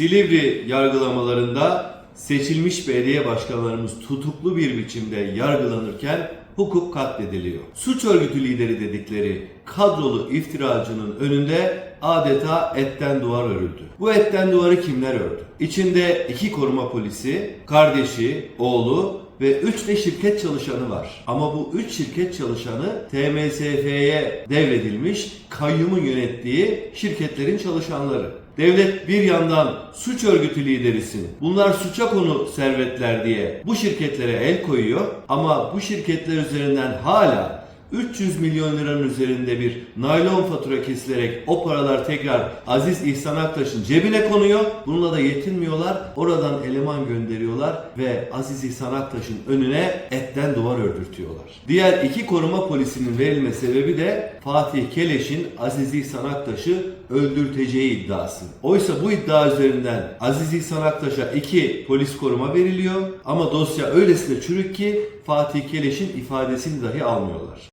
Silivri yargılamalarında seçilmiş belediye başkanlarımız tutuklu bir biçimde yargılanırken hukuk katlediliyor. Suç örgütü lideri dedikleri kadrolu iftiracının önünde adeta etten duvar örüldü. Bu etten duvarı kimler ördü? İçinde iki koruma polisi, kardeşi, oğlu ve 3 de şirket çalışanı var. Ama bu 3 şirket çalışanı TMSF'ye devredilmiş, kayyumun yönettiği şirketlerin çalışanları. Devlet bir yandan suç örgütü liderisin. Bunlar suça konu servetler diye bu şirketlere el koyuyor ama bu şirketler üzerinden hala 300 milyon liranın üzerinde bir naylon fatura kesilerek o paralar tekrar Aziz İhsan Aktaş'ın cebine konuyor. Bununla da yetinmiyorlar. Oradan eleman gönderiyorlar ve Aziz İhsan Aktaş'ın önüne etten duvar ördürtüyorlar. Diğer iki koruma polisinin verilme sebebi de Fatih Keleş'in Aziz İhsan Aktaş'ı öldürteceği iddiası. Oysa bu iddia üzerinden Aziz İhsan Aktaş'a iki polis koruma veriliyor ama dosya öylesine çürük ki Fatih Keleş'in ifadesini dahi almıyorlar.